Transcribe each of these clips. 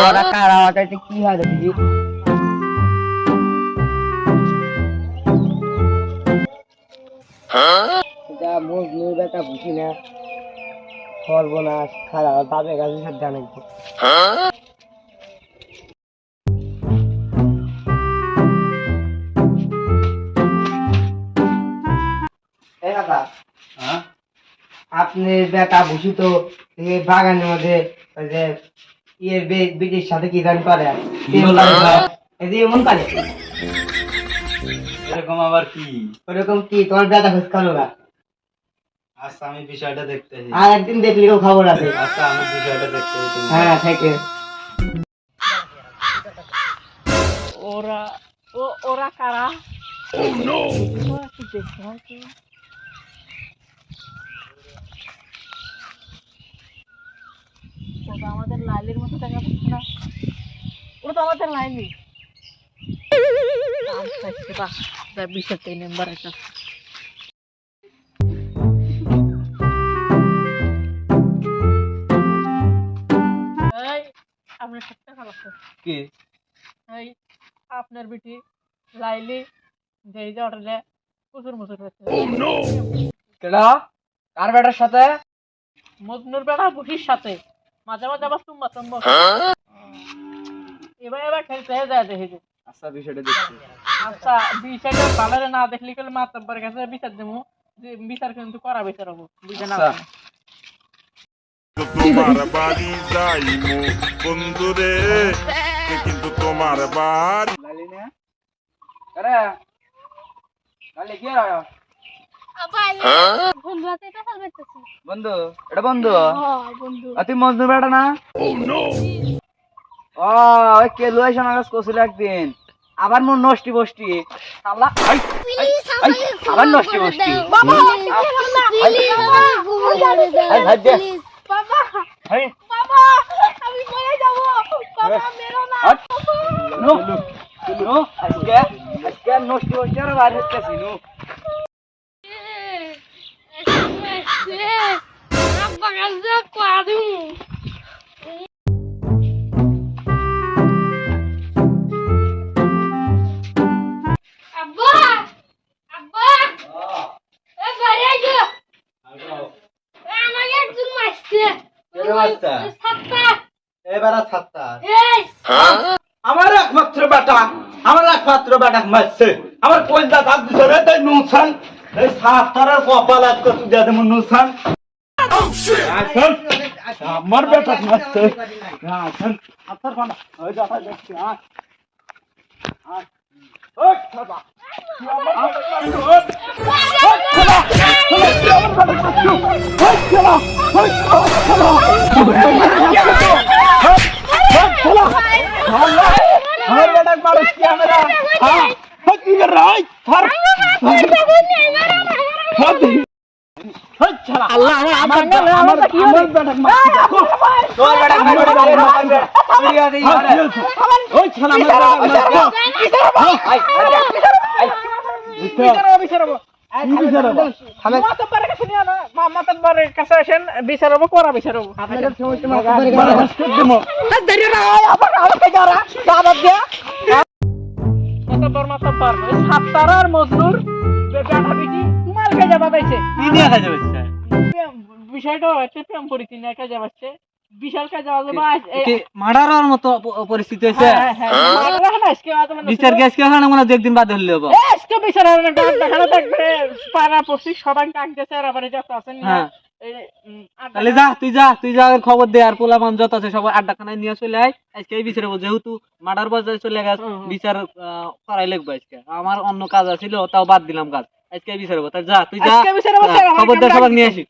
ওরা কারা ওটা কি দেখি এটা মজনুর বেটা বুঝি না। সর্বনাশ খারাপ বাপের কাছে সব জানাই এই কাকা হ্যাঁ? আপনি বেটা বুঝি তো এই বাগানের মধ্যে ওই যে ইয়ের বে- বেটির সাথে কি গান করে? এই এমন করে। এরকম আবার কি? ওরকম কি? তোমার বেটা খোঁজ করো না আচ্ছা আমি বিষয়টা দেখতেছি আর একদিন দেখলেও খবর আছে। আচ্ছা আমি বিষয়টা দেখতেছি তুমি। হ্যাঁ থেকে। ওরা ও ওরা কারা? ওরা কি দেখতে হয় তো? আমাদের লাইলির মতো দেখা যাচ্ছে না। ওটা তো আমাদের লাইলি আচ্ছা একটা। আপনার সাথে টাকা লাগছে কি? এই আপনার বিটি লাইলি যেই যে অর্ডারে প্রচুর মুচুর হচ্ছে কেডা? কার বেটার সাথে? মজনুর বেটা বুটির সাথে। মাঝে মাঝে আবার তুম্বা তুম্বা এবার এবার খেলতে যায় দেখি। আচ্ছা বিষয়টা দেখছি। আচ্ছা বিচারটা ভালো না দেখলি কলে মাতাব্বার কাছে বিচার দেবো যে বিচার কিন্তু করা বিচার হব বুঝে না আচ্ছা। তোমার বাড়ি যাইমু বন্ধুরে কিন্তু তোমার বাড়ি। লালিনা? আরে লালি কি হয়? বন্ধু আছে এটা ফেল বন্ধু এটা বন্ধু? বন্ধু। তুই মজনু বেটা না? ও ওই কেলু এসে আমার কাছে কছিল একদিন। আবার মোর নষ্টি বষ্টি। আই, আবার নষ্টি বষ্টি। বাবা! আই, হাত দে। বাবা! আমার একমাত্র বেটা আমার একমাত্র বেটা মারছে আমার রে তাই নুসান এই সাতটার কপাল এক কত দিয়া দেব নুসান আসেন আমার বেটা মারছে আসেন আপনার কোন ওই দেখা দেখছি আ আ ওই বাবা আমার আল্লাহ আমার আমার কি আমার বেটা মারছ তোর বেটা ওই বেটা করা মাতাব্বার মাতাব্বার মজনুর বেটা বিটি তোমার কাজে কি কাজ হচ্ছে বিষয়টা হচ্ছে প্রেম পরিচয় নিয়ে কাজে বিশাল কাজে বাজে বা কি মার্ডারের মতো পরিস্থিতি হয়েছে? মারা না আজকে বাজে বিচার গ্যাস কে মনে হয় একদিন বাদ হলে হব। আজকে বিচার হবে দেখানো থাকবে। পাড়া পড়ছি সবাই ডাক আর আবার যত আছেন না। এই, উম, আড্ডা তাহলে যা তুই যা তুই যা খবর দে আর পোলা মান যত আছে সবাই আড্ডা খানায় নিয়ে চলে আয়। আজকে এই বিচার যেহেতু মার্ডার বাজারে চলে গেছে। বিচার করাই লাগবে আজকে। আমার অন্য কাজ আছিল তাও বাদ দিলাম কাজ। আজকে এই বিচার হব যা তুই যা। আজকে বিচার হব, স্যার, আমার খবর দে কাছে সবাই নিয়ে আসি।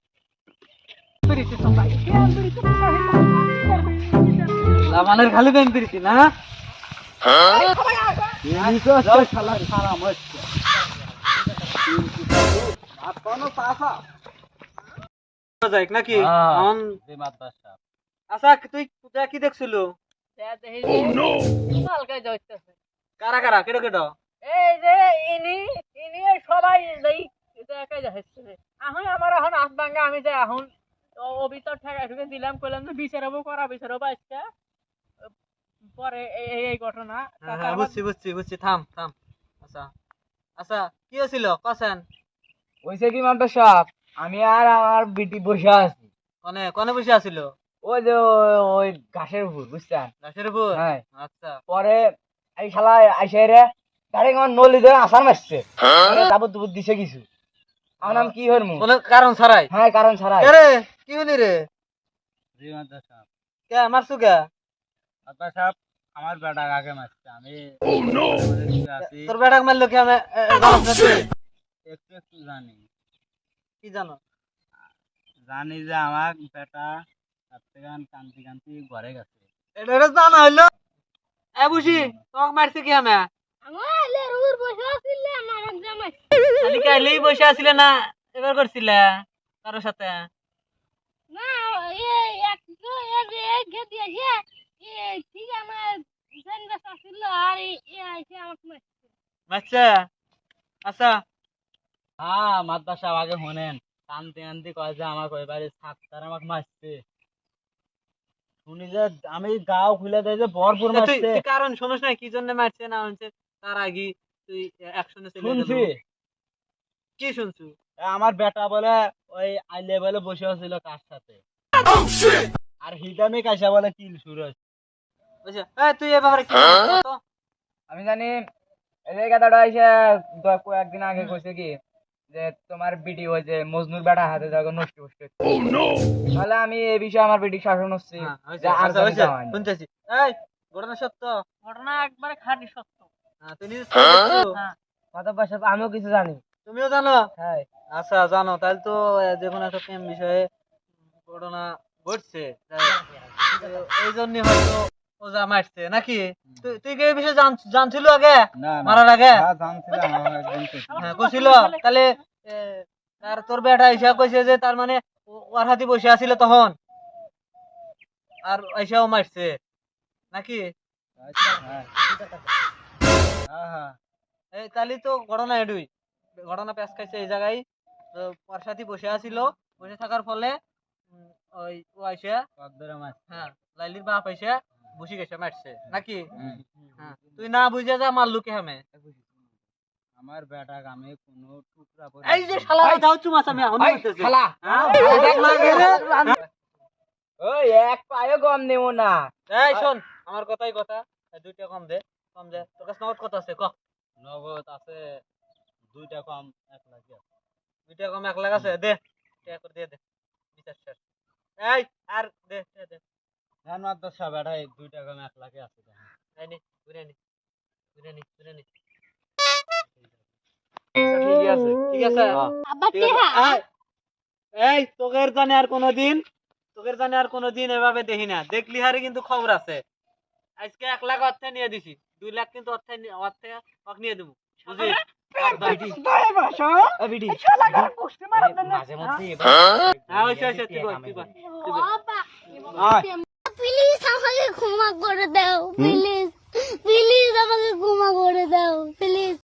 লামানের খালি ব্যাংক দিচ্ছি না? নাকি? আচ্ছা তুই কোথায় কি দেখছিল। কারা কারা? কেটো কেটো। এই যে ইনি এই সবাই এই দেখা যাচ্ছে এখন আমার এখন ভাঙ্গা আমি যে এখন ও ভিতর ঠেকা ঠুকে দিলাম কইলাম যে বিচারবো করা আজকে। পরে এই এই- ঘটনা হ্যাঁ হ্যাঁ বুঝছি বুঝছি বুঝছি থাম থাম। আচ্ছা আচ্ছা কি হয়েছিল? কছেন ওইসে কি মাত্র সব আমি আর আমার বিটি বসে আছি। কনে কনে বসে আছিল? ওই যে ওই ঘাসের উপর বুঝছেন? গাছের উপর? হ্যাঁ। আচ্ছা। পরে এই শালা আইসে রে ডাইরেক্ট আমার নলি ধরে আসার মারছে তুবুর দিছে কিছু। আমার নাম কি হরমু? কোনো কারণ ছাড়াই? হ্যাঁ কারণ ছাড়াই। কে রে? কি হলি রে? কে মারছু কে? আমার বেটা আগে মারছে। আমি তোর বেটাক মারলো কি? আমি তুই? একটু একটু জানি। কি জানো? জানি যে আমার বেটা গান কান্তি কান্তি ঘরে গেছে। এটা এটা জানা হইল। এ বুঝি তোমাকে মারছে কি আমি? আমার লেরুর বসে আসলে আমার জামাই খালি কাইলেই বসে আছিলে না এবার করছিলে কারোর সাথে? না এই এক এই যে এক ঘে দিয়েছে এই ঠিক আমার জানবে আসছিল আর এই এসে আমাকে মারছে মারছে আচ্ছা। হ্যাঁ সাহেব আগে শোনেন কান্তি কান্তি কয় যে আমাকে ওই বাড়ির ছাত্র আমাকে মারছে। শুনি যে আমি গাও খুলে দেয় যে ভরপুর তুই মারছে। কারণ শুনিস না কি জন্য মারছে না হচ্ছে তার আগে তুই অ্যাকশনে চলে শুনছি। কি শুনছু? আমার বেটা বলে ওই আইলে বলে বসে ছিল কার সাথে। আর হিদামে কাইসা বলে কিল শুরু হচ্ছে বুঝছ? এই তুই এ ব্যাপারে কি? আমি জানি এই কথাটা এসে কয়েকদিন আগে কইছে কি যে তোমার বিটি ওই যে মজনুর বেটা হাতে দেখো নষ্ট নষ্ট তাহলে আমি এই বিষয়ে আমার বিটি শাসন হচ্ছে। হ্যাঁ। শুনতেছি। এই ঘটনা সত্য? ঘটনা একবারে খাঁটি সত্য। হ্যাঁ? হ্যাঁ। আমিও কিছু জানি। তুমিও জানো? হ্যাঁ। আচ্ছা জানো তাহলে তো যে কোনো একটা প্রেম বিষয়ে ঘটনা ঘটছে এই জন্য হয়তো ও যা মারছে নাকি? তুই তুই কি এই বিষয়ে জানছিল আগে? না মারার আগে? হ্যাঁ কইছিল তাহলে এ, তার তোর বেটা এসে কইছে যে তার মানে ওর হাতে বসে আছিল তখন। আর এসেও মারছে নাকি? হ্যাঁ হ্যাঁ। এই তাহলে তো ঘটনা এডুই। ঘটনা পেশ খাইছে এই জায়গায়। ওর সাথে বসে আছিল। বসে থাকার ফলে ওই ও আইসে হ্যাঁ লাইলির বাপ আইসে বসে গেছে মারছে। নাকি? হ্যাঁ। তুই না বুঝে যা মারলু কে হামে? আমার বেটা আমি কোনো টুকরা করে এই যে শালা দাও চুমাস আমি এখন বলতেছি। শালা! হ্যাঁ? ওই এক পায়ও কম নেব না। এই শোন আমার কথাই কথা। দুইটা কম দে। নগদ কত আছে? ক। নগদ আছে দুইটা কম এক লাখ আছে। দুইটা কম এক লাখ আছে? দে টাকা করে দিয়ে দে। বিচার শেষ। এই আর দে দে। দে ধান মাদ্রাসা বেটা এই দুইটা কম এক লাখে আছে। এই নে ঘুরে নি ঘুরে নি ঘুরে নি। ঠিক আছে ঠিক আছে। আব্বা ঠিক টেহা। আছে এই, এই তোকের জানে আর কোনোদিন তোকের জানে আর কোনোদিন এভাবে দেখি না। দেখলি হারে কিন্তু খবর আছে। আজকে এক লাখ অর্থে নিয়ে দিছি। দুই লাখ কিন্তু অর্থে অর্থে অক নিয়ে দেবো। বুঝলি? প্লিজ আমাকে ক্ষমা করে দাও প্লিজ প্লিজ আমাকে ঘুমা করে দাও প্লিজ